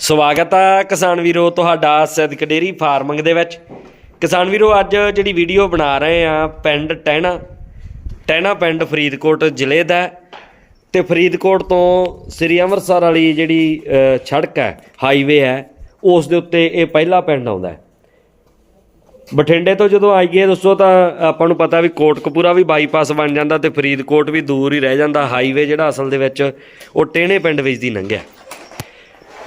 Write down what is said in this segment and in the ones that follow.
ਸਵਾਗਤ ਹੈ ਕਿਸਾਨ ਵੀਰੋ ਤੁਹਾਡਾ ਸਿੱਧਕ ਡੇਰੀ ਫਾਰਮਿੰਗ ਦੇ ਵਿੱਚ। ਕਿਸਾਨ ਵੀਰੋ, ਅੱਜ ਜਿਹੜੀ ਵੀਡੀਓ ਬਣਾ ਰਹੇ ਆ, ਪਿੰਡ ਟਹਿਣਾ। ਟਹਿਣਾ ਪਿੰਡ ਫਰੀਦਕੋਟ ਜ਼ਿਲ੍ਹੇ ਦਾ ਹੈ। ਤੇ ਫਰੀਦਕੋਟ ਤੋਂ ਸ੍ਰੀ ਅੰਮ੍ਰਿਤਸਰ ਵਾਲੀ ਜਿਹੜੀ ਸੜਕ ਹੈ ਹਾਈਵੇ ਹੈ, ਉਸ ਦੇ ਉੱਤੇ ਇਹ ਪਹਿਲਾ ਪਿੰਡ ਆਉਂਦਾ ਹੈ। ਬਠਿੰਡੇ ਤੋਂ ਜਦੋਂ ਆਈਏ ਦੋਸਤੋ, ਤਾਂ ਆਪਾਂ ਨੂੰ ਪਤਾ ਵੀ ਕੋਟਕਪੂਰਾ ਵੀ ਬਾਈਪਾਸ ਬਣ ਜਾਂਦਾ ਤੇ ਫਰੀਦਕੋਟ ਵੀ ਦੂਰ ਹੀ ਰਹਿ ਜਾਂਦਾ। ਹਾਈਵੇ ਜਿਹੜਾ ਅਸਲ ਦੇ ਵਿੱਚ, ਉਹ ਟੇਣੇ ਪਿੰਡ ਵਿੱਚ ਦੀ ਲੰਘਿਆ।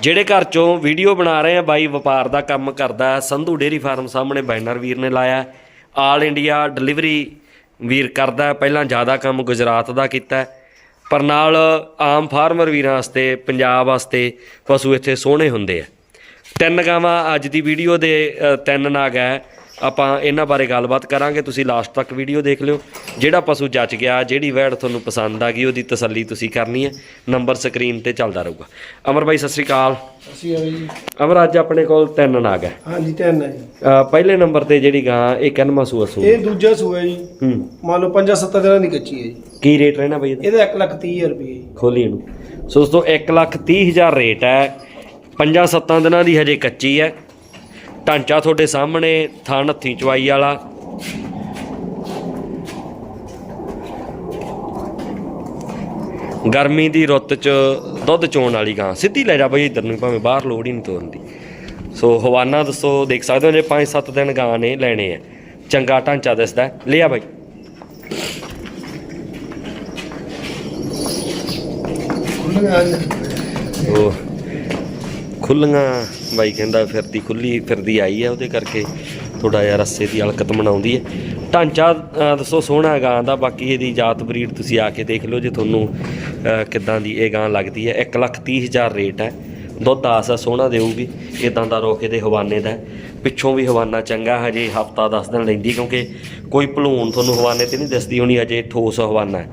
ਜਿਹੜੇ ਘਰ ਚੋਂ ਵੀਡੀਓ ਬਣਾ ਰਹੇ ਆ, ਬਾਈ ਵਪਾਰ ਦਾ ਕੰਮ ਕਰਦਾ, ਸੰਧੂ ਡੇਰੀ ਫਾਰਮ ਸਾਹਮਣੇ ਬੈਨਰ ਵੀਰ ਨੇ ਲਾਇਆ। ਆਲ ਇੰਡੀਆ ਡਿਲੀਵਰੀ ਵੀਰ ਕਰਦਾ, ਪਹਿਲਾਂ ਜ਼ਿਆਦਾ ਕੰਮ ਗੁਜਰਾਤ ਦਾ ਕੀਤਾ। ਪਰ ਨਾਲ ਆਮ ਫਾਰਮਰ ਵੀਰਾਂ ਵਾਸਤੇ, ਪੰਜਾਬ ਵਾਸਤੇ ਪਸ਼ੂ ਇੱਥੇ ਸੋਹਣੇ ਹੁੰਦੇ ਆ। ਤਿੰਨ ਗਾਵਾਂ ਅੱਜ ਦੀ ਵੀਡੀਓ ਦੇ ਤਿੰਨ ਨਾਗ ਹੈ। ਆਪਾਂ ਇਹਨਾਂ ਬਾਰੇ ਗੱਲਬਾਤ ਕਰਾਂਗੇ। ਤੁਸੀਂ ਲਾਸਟ ਤੱਕ ਵੀਡੀਓ ਦੇਖ ਲਿਓ। ਜਿਹੜਾ ਪਸ਼ੂ ਜੱਚ ਗਿਆ ਜਿਹੜੀ ਵੈੜ ਤੁਹਾਨੂੰ ਪਸੰਦ ਆ ਗਈ ਉਹਦੀ ਤਸੱਲੀ ਤੁਸੀਂ ਕਰਨੀ ਹੈ। ਨੰਬਰ ਸਕਰੀਨ ਤੇ ਚੱਲਦਾ ਰਹੂਗਾ। ਅਮਰ ਬਾਈ ਸਤਿ ਸ੍ਰੀ ਅਕਾਲ। ਅਸੀਂ ਆ ਜੀ। ਅਮਰ ਅੱਜ ਆਪਣੇ ਕੋਲ ਤਿੰਨ ਨਾਗ ਹੈ। ਹਾਂਜੀ ਤਿੰਨ ਹੈ ਜੀ। ਅ, ਪਹਿਲੇ ਨੰਬਰ ਤੇ ਜਿਹੜੀ ਗਾਂ ਇਹ ਕਿੰਨਵਾਂ ਸੂਆ ਸੂ ਇਹ ਦੂਜਾ ਸੂਆ ਜੀ। ਹੂੰ। ਮੰਨ ਲਓ 5-7 ਦਿਨਾਂ ਦੀ ਕੱਚੀ ਹੈ ਜੀ। ਕੀ ਰੇਟ ਰਹਿਣਾ ਬਈ ਇਹਦਾ? ਇਹਦਾ 1 ਲੱਖ 30 ਹਜ਼ਾਰ ਰੁਪਏ ਜੀ। ਖੋਲੀ ਇਹਨੂੰ। ਸੋ ਦੋਸਤੋ 1 ਲੱਖ 30 ਹਜ਼ਾਰ ਰੇਟ ਹੈ। ਪੰਜਾਂ ਸੱਤਾਂ ਦਿਨਾਂ ਦੀ ਹਜੇ ਕੱਚੀ ਹੈ। ਢਾਂਚਾ ਤੁਹਾਡੇ ਸਾਹਮਣੇ ਥਣ ਹੱਥੀ ਚਵਾਈ ਵਾਲਾ। ਗਰਮੀ ਦੀ ਰੁੱਤ 'ਚ ਦੁੱਧ ਚੋਣ ਵਾਲੀ ਗਾਂ। ਸਿੱਧੀ ਲੈ ਜਾ ਬਈ ਇਧਰ ਨੂੰ ਭਾਵੇਂ ਬਾਹਰ ਲੋੜ ਹੀ ਨਹੀਂ ਤੋਰਨ ਦੀ। ਸੋ ਹਵਾਨਾ ਦੱਸੋ ਦੇਖ ਸਕਦੇ ਹੋ ਜੇ 5-7 ਦਿਨ ਗਾਂ ਨੇ ਲੈਣੇ ਆ। ਚੰਗਾ ਢਾਂਚਾ ਦਿਸਦਾ। ਲਿਆ ਬਾਈ। ਉਹ ਖੁੱਲੀਆਂ। ਬਾਈ ਕਹਿੰਦਾ ਫਿਰਦੀ ਖੁੱਲੀ, ਫਿਰਦੀ ਆਈ ਹੈ ਉਹਦੇ ਕਰਕੇ ਥੋੜਾ ਜਿਹਾ ਰੱਸੇ ਦੀ ਹਲਕਤ ਮਨਾਉਂਦੀ ਹੈ। ਢਾਂਚਾ ਦੱਸੋ, ਸੋਹਣਾ ਗਾਂ ਦਾ, ਬਾਕੀ ਇਹਦੀ ਜਾਤ ਬਰੀਡ ਤੁਸੀਂ ਆ ਕੇ ਦੇਖ ਲਓ ਜੇ ਤੁਹਾਨੂੰ ਕਿੱਦਾਂ ਦੀ ਇਹ ਗਾਂ ਲੱਗਦੀ ਹੈ। 1 ਲੱਖ ਤੀਹ ਹਜ਼ਾਰ ਰੇਟ ਹੈ। ਦੁੱਧ ਆਸ ਆ ਸੋਹਣਾ ਦੇਊਗੀ। ਇਦਾਂ ਦਾ ਰੋਕੇ ਦੇ ਹਵਾਨੇ ਦਾ ਹੈ। ਪਿੱਛੋਂ ਵੀ ਹਵਾਨਾ ਚੰਗਾ ਹਜੇ ਹਫਤਾ 10 ਦਿਨ ਲੈਂਦੀ ਕਿਉਂਕਿ ਕੋਈ ਭਲੂਣ ਤੁਹਾਨੂੰ ਹਵਾਨੇ ਤੇ ਨਹੀਂ ਦਿਸਦੀ ਹੋਣੀ ਅਜੇ ਠੋਸ ਹਵਾਨਾ ਹੈ।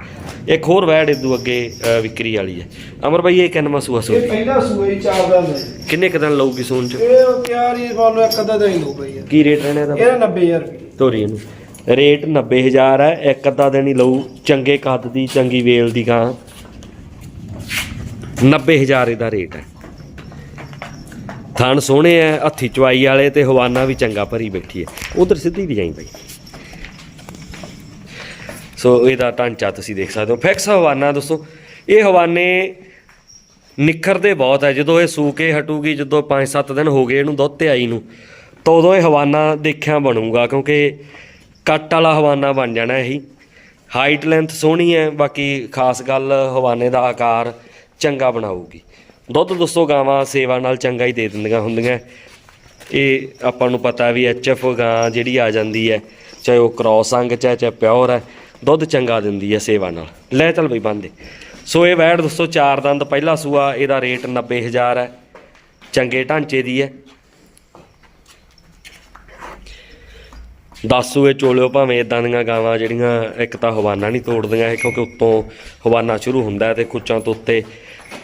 ਇੱਕ ਹੋਰ ਵੈੜ ਇਦੋਂ ਅੱਗੇ ਵਿਕਰੀ ਵਾਲੀ ਹੈ। ਅਮਰ ਬਾਈ ਇਹ ਕਿੰਨਵਾਂ ਸੂਆ ਸੂ ਇਹ ਪਹਿਲਾ ਸੂਆ ਜੀ ਚਾਰ ਦਾ ਹੈ। ਕਿੰਨੇ ਕੁ ਦਿਨ ਲਊਗੀ ਸੂਣ ਚ? ਇਹ ਤਿਆਰ ਹੀ ਮੰਨ ਲਓ ਇੱਕ ਅੱਧਾ ਦਿਨ ਹੀ ਲਊ ਹੈ ਕੀ ਰੇਟ ਰਹਿਣਾ ਇਹਦਾ? ਇਹਦਾ 90000 ਰੁਪਏ। ਤੋਰੀ ਨੂੰ ਰੇਟ 90000 ਹੈ ਇੱਕ ਅੱਧਾ ਦਿਨ ਹੀ ਲਊ। ਚੰਗੇ ਕੱਦ ਦੀ ਚੰਗੀ ਵੇਲ ਦੀ ਗਾਂ। 90000 ਇਹਦਾ ਰੇਟ ਹੈ। ਥਣ ਸੋਹਣੇ ਐ, ਹੱਥੀ ਚਵਾਈ ਵਾਲੇ ਤੇ ਹਵਾਨਾ ਵੀ ਚੰਗਾ ਭਰੀ ਬੈਠੀ ਹੈ ਉਧਰ ਸਿੱਧੀ ਵੀ ਜਾਈ ਬਈ। ਸੋ ਇਹਦਾ ਢਾਂਚਾ ਤੁਸੀਂ ਦੇਖ ਸਕਦੇ ਹੋ। ਫਿਕਸ ਹਵਾਨਾ ਦੋਸਤੋ, ਇਹ ਹਵਾਨੇ ਨਿਖਰਦੇ ਬਹੁਤ ਹੈ ਜਦੋਂ ਇਹ ਸੂਕੇ ਹਟੂਗੀ, ਜਦੋਂ 5-7 ਦਿਨ ਹੋ ਗਏ ਇਹਨੂੰ ਦੁੱਧ ਤੇ ਆਈ ਨੂੰ, ਤਾਂ ਉਦੋਂ ਇਹ ਹਵਾਨਾ ਦੇਖਿਆ ਬਣੂਗਾ, ਕਿਉਂਕਿ ਕੱਟ ਵਾਲਾ ਹਵਾਨਾ ਬਣ ਜਾਣਾ ਇਹੀ। ਹਾਈਟ ਲੈਂਥ ਸੋਹਣੀ ਹੈ ਬਾਕੀ ਖਾਸ ਗੱਲ ਹਵਾਨੇ ਦਾ ਆਕਾਰ ਚੰਗਾ ਬਣਾਊਗੀ। ਦੁੱਧ ਦੋਸਤੋ ਗਾਵਾਂ ਸੇਵਾ ਨਾਲ ਚੰਗਾ ਹੀ ਦੇ ਦਿੰਦੀਆਂ ਹੁੰਦੀਆਂ। ਇਹ ਆਪਾਂ ਨੂੰ ਪਤਾ ਵੀ ਐਚਐਫ ਗਾਂ ਜਿਹੜੀ ਆ ਜਾਂਦੀ ਹੈ, ਚਾਹੇ ਉਹ ਕ੍ਰਾਸ ਅੰਗ ਚਾਹੇ ਚਾਹੇ ਪਿਓਰ ਹੈ, ਦੁੱਧ ਚੰਗਾ ਦਿੰਦੀ ਹੈ ਸੇਵਾ ਨਾਲ। ਲੈ ਚੱਲ ਬਈ ਬੰਦੇ। ਸੋ ਇਹ ਵੈੜ ਦੋਸਤੋ ਚਾਰ ਦੰਦ ਪਹਿਲਾ ਸੂਆ, ਇਹਦਾ ਰੇਟ 90000 ਹੈ। ਚੰਗੇ ਢਾਂਚੇ ਦੀ ਹੈ। 10 ਸੂਏ ਚੋਲਿਓ ਭਾਵੇਂ ਇਦਾਂ ਦੀਆਂ ਗਾਵਾਂ ਜਿਹੜੀਆਂ ਇੱਕ ਤਾਂ ਹਵਾਨਾ ਨਹੀਂ ਤੋੜਦੀਆਂ, ਇਹ ਕਿਉਂਕਿ ਉੱਤੋਂ ਹਵਾਨਾ ਸ਼ੁਰੂ ਹੁੰਦਾ ਹੈ ਤੇ ਖੁੱਚਾਂ ਤੋਂ ਉੱਤੇ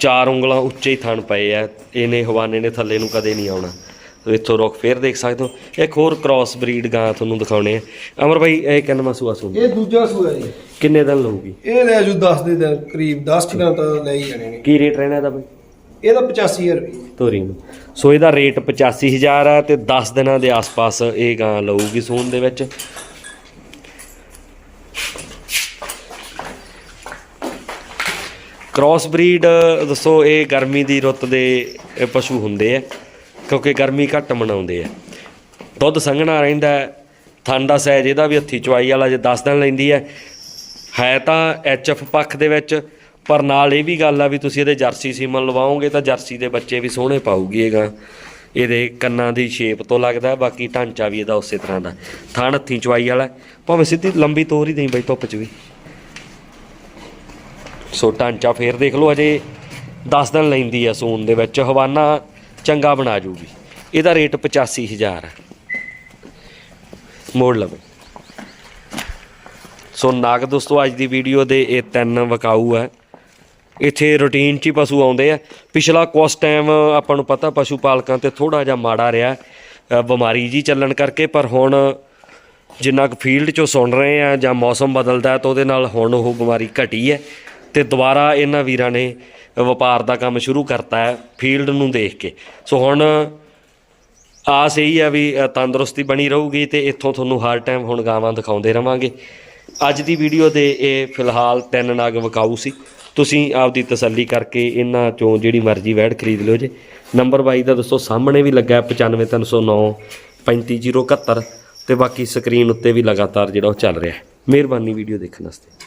ਚਾਰ ਉਂਗਲਾਂ ਉੱਚੇ ਹੀ ਥਣ ਪਏ ਆ ਇਹਨੇ ਹਵਾਨੇ ਨੇ ਥੱਲੇ ਨੂੰ ਕਦੇ ਨਹੀਂ ਆਉਣਾ। ਸੋ ਇੱਥੋਂ ਰੁੱਖ ਫੇਰ ਦੇਖ ਸਕਦੇ ਹੋ। ਇੱਕ ਹੋਰ ਕ੍ਰਾਸ ਬਰੀਡ ਗਾਂ ਤੁਹਾਨੂੰ ਦਿਖਾਉਣੇ ਆ। ਅਮਰ ਭਾਈ ਇਹ ਕਿੰਨਵਾਂ ਸੂਆ ਇਹ ਦੂਜਾ ਸੂਆ ਜੀ। ਕਿੰਨੇ ਦਿਨ ਲਊਗੀ? ਇਹ ਲੈ ਜੂ 10 ਦੇ ਦਿਨ ਕਰੀਬ 10 ਦਿਨਾਂ ਤਾਂ ਲੈ ਹੀ ਜਾਣੇ ਨੇ। ਕੀ ਰੇਟ ਰਹਿਣਾ ਇਹਦਾ ਭਾਈ? ਇਹਦਾ 85000 ਰੁਪਏ। ਤੋਰੀ ਨੂੰ। ਸੋ ਇਹਦਾ ਰੇਟ 85000 ਆ ਤੇ 10 ਦਿਨਾਂ ਦੇ ਆਸ-ਪਾਸ ਇਹ ਗਾਂ ਲਊਗੀ ਸੂਣ ਦੇ ਵਿੱਚ। ਕ੍ਰਾਸ ਬਰੀਡ ਦੱਸੋ ਇਹ ਗਰਮੀ ਦੀ ਰੁੱਤ ਦੇ, ਇਹ ਪਸ਼ੂ ਹੁੰਦੇ ਆ, ਕਿਉਂਕਿ ਗਰਮੀ ਘੱਟ ਮਨਾਉਂਦੇ ਆ। ਦੁੱਧ ਸੰਘਣਾ ਰਹਿੰਦਾ ਹੈ। ਥਣ ਦਾ ਸਾਈਜ਼ ਇਹਦਾ ਵੀ ਹੱਥੀ ਚਵਾਈ ਵਾਲਾ ਜੇ 10 ਦਿਨ ਲੈਂਦੀ ਹੈ। ਹੈ ਤਾਂ ਐਚਐਫ ਪੱਖ ਦੇ ਵਿੱਚ, ਪਰ ਨਾਲ ਇਹ ਵੀ ਗੱਲ ਆ ਵੀ ਤੁਸੀਂ ਇਹਦੇ ਜਰਸੀ ਸੀਮਨ ਲਵਾਓਗੇ ਤਾਂ ਜਰਸੀ ਦੇ ਬੱਚੇ ਵੀ ਸੋਹਣੇ ਪਾਉਗੀ ਇਹਗਾ ਇਹਦੇ ਕੰਨਾਂ ਦੀ ਸ਼ੇਪ ਤੋਂ ਲੱਗਦਾ ਬਾਕੀ ਢਾਂਚਾ ਵੀ ਇਹਦਾ ਉਸੇ ਤਰ੍ਹਾਂ ਦਾ। ਥਣ ਹੱਥੀ ਚਵਾਈ ਵਾਲਾ, ਭਾਵੇਂ ਸਿੱਧੀ ਲੰਬੀ ਤੋਰ ਹੀ ਦੇਈ ਬਈ ਧੁੱਪ 'ਚ ਵੀ। ਸੋ ਢਾਂਚਾ ਫੇਰ ਦੇਖ ਲਓ, ਹਜੇ 10 ਦਿਨ ਲੈਂਦੀ ਆ ਸੂਨ ਦੇ ਵਿੱਚ, ਹਵਾਨਾ ਚੰਗਾ ਬਣਾ ਜੂਗੀ। ਇਹਦਾ ਰੇਟ 85000 ਹੈ ਮੋੜ ਲਵੇ। ਸੋ ਨਾਗ ਦੋਸਤੋ, ਅੱਜ ਦੀ ਵੀਡੀਓ ਦੇ ਇਹ ਤਿੰਨ ਵਕਾਊ ਹੈ ਇੱਥੇ ਰੂਟੀਨ 'ਚ ਹੀ ਪਸ਼ੂ ਆਉਂਦੇ ਆ। ਪਿਛਲਾ ਕੁਛ ਟਾਈਮ ਆਪਾਂ ਨੂੰ ਪਤਾ ਪਸ਼ੂ ਪਾਲਕਾਂ ਤੇ ਥੋੜਾ ਜਿਹਾ ਮਾੜਾ ਰਿਹਾ। ਬਿਮਾਰੀ ਜੀ ਚੱਲਣ ਕਰਕੇ, ਪਰ ਹੁਣ ਜਿੰਨਾ ਕੁ ਫੀਲਡ 'ਚੋਂ ਸੁਣ ਰਹੇ ਆ ਜਾਂ ਮੌਸਮ ਬਦਲਦਾ ਤਾਂ ਉਹਦੇ ਨਾਲ ਹੁਣ ਉਹ ਬਿਮਾਰੀ ਘਟੀ ਹੈ। ਤੇ ਦੁਬਾਰਾ ਇਹਨਾਂ ਵੀਰਾਂ ਨੇ ਵਪਾਰ ਦਾ ਕੰਮ ਸ਼ੁਰੂ ਕਰਤਾ ਹੈ ਫੀਲਡ ਨੂੰ ਦੇਖ ਕੇ। ਸੋ ਹੁਣ ਆਸ ਇਹੀ ਆ ਵੀ ਤੰਦਰੁਸਤੀ ਬਣੀ ਰਹੂਗੀ ਤੇ ਇੱਥੋਂ ਤੁਹਾਨੂੰ ਹਰ ਟਾਈਮ ਹੁਣ ਗਾਵਾਂ ਦਿਖਾਉਂਦੇ ਰਵਾਂਗੇ। ਅੱਜ ਦੀ ਵੀਡੀਓ ਦੇ ਇਹ ਫਿਲਹਾਲ ਤਿੰਨ ਨਾਗ ਵਿਕਾਊ ਸੀ। ਤੁਸੀਂ ਆਪਦੀ ਤਸੱਲੀ ਕਰਕੇ ਇਹਨਾਂ ਚੋਂ ਜਿਹੜੀ ਮਰਜ਼ੀ ਵੈੜ ਖਰੀਦ ਲਿਓ ਜੇ। ਨੰਬਰ ਬਾਈ ਦਾ ਦੱਸੋ, ਸਾਹਮਣੇ ਵੀ ਲੱਗਾ 95309 35071 ਤੇ ਬਾਕੀ ਸਕਰੀਨ ਉੱਤੇ ਵੀ ਲਗਾਤਾਰ ਜਿਹੜਾ ਉਹ ਚੱਲ ਰਿਹਾ ਮਿਹਰਬਾਨੀ ਵੀਡੀਓ ਦੇਖਣ ਵਾਸਤੇ।